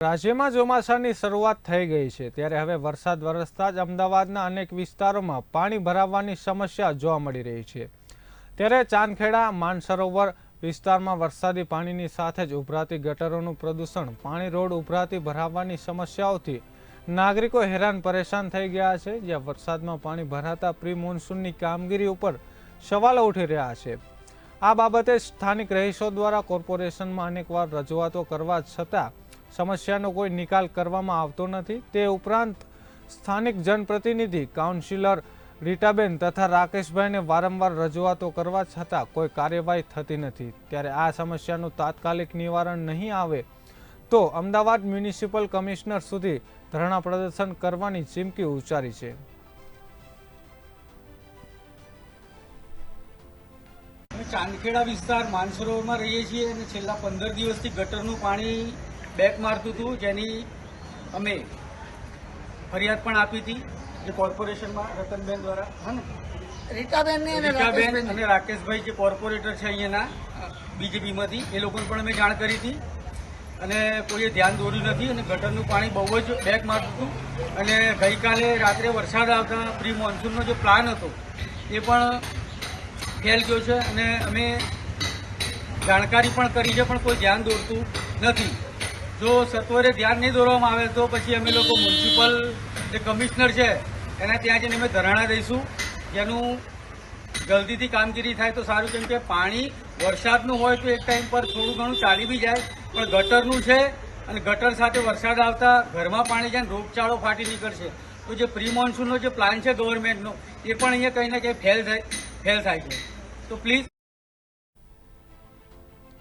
રાજ્યમાં ચોમાસાની શરૂઆત થઈ ગઈ છે. ત્યારે હવે વરસાદ વરસતા જ અમદાવાદના અનેક વિસ્તારોમાં પાણી ભરાવાની સમસ્યા જોવા મળી રહી છે. ત્યારે ચાંદખેડા, માનસરોવર વિસ્તારમાં વરસાદી પાણીની સાથે જ ઉભરાતી ગટરોનું પ્રદૂષણ, પાણી રોડ ઉભરાતી ભરાવાની સમસ્યાઓથી નાગરિકો હેરાન પરેશાન થઈ ગયા છે, જ્યાં વરસાદમાં પાણી ભરાતા પ્રી મોન્સૂનની કામગીરી ઉપર સવાલો ઉઠી રહ્યા છે. આ બાબતે સ્થાનિક રહીશો દ્વારા કોર્પોરેશનમાં અનેકવાર રજૂઆતો કરવા છતાં સમસ્યાનો કોઈ નિકાલ કરવામાં આવતો નથી. તે ઉપરાંત સ્થાનિક જનપ્રતિનિધિ, કાઉન્સિલર રીટાબેન તથા રાકેશભાઈને વારંવાર રજૂઆતો કરવા છતાં કોઈ કાર્યવાહી થતી નથી. ત્યારે આ સમસ્યાનું તાત્કાલિક નિવારણ નહીં આવે તો અમદાવાદ મ્યુનિસિપલ કમિશનર સુધી ધરણા પ્રદર્શન કરવાની ચીમકી ઉચ્ચારી છે. ચાંદખેડા વિસ્તાર માનસરોવરમાં રહીએ છીએ અને છેલ્લા પંદર દિવસથી ગટરનું પાણી બેક મારતું હતું જેની અમે ફરિયાદ પણ આપી હતી જે કોર્પોરેશનમાં રતનબેન દ્વારા. હા ને? રીટાબેન અને રીટાબેન અને રાકેશભાઈ જે કોર્પોરેટર છે અહીંયાના બીજેપીમાંથી એ લોકોને પણ અમે જાણ કરી હતી. અને કોઈએ ધ્યાન દોર્યું નથી અને ગટરનું પાણી બહુ જ બેક મારતું હતું. અને ગઈકાલે રાત્રે વરસાદ આવતા પ્રી મોન્સૂનનો જે પ્લાન હતો એ પણ ફેલ ગયો છે. અને અમે જાણકારી પણ કરી છે પણ કોઈ ધ્યાન દોરતું નથી. જો સત્વરે ધ્યાન નહીં દોરવામાં આવે તો પછી અમે લોકો મ્યુનિસિપલ જે કમિશનર છે, એના ત્યાં જઈને અમે ધરણા દઈશું. જેનું જલ્દીથી કામગીરી થાય તો સારું, કેમ કે પાણી વરસાદનું હોય તો એક ટાઈમ પર થોડું ઘણું ચાલી બી જાય, પણ ગટરનું છે અને ગટર સાથે વરસાદ આવતા ઘરમાં પાણી જાય રોગચાળો ફાટી નીકળશે. તો જે પ્રી મોન્સૂનનો જે પ્લાન છે ગવર્મેન્ટનો એ પણ અહીંયા કંઈ ને કંઈ ફેલ થાય ફેલ થાય છે. તો પ્લીઝ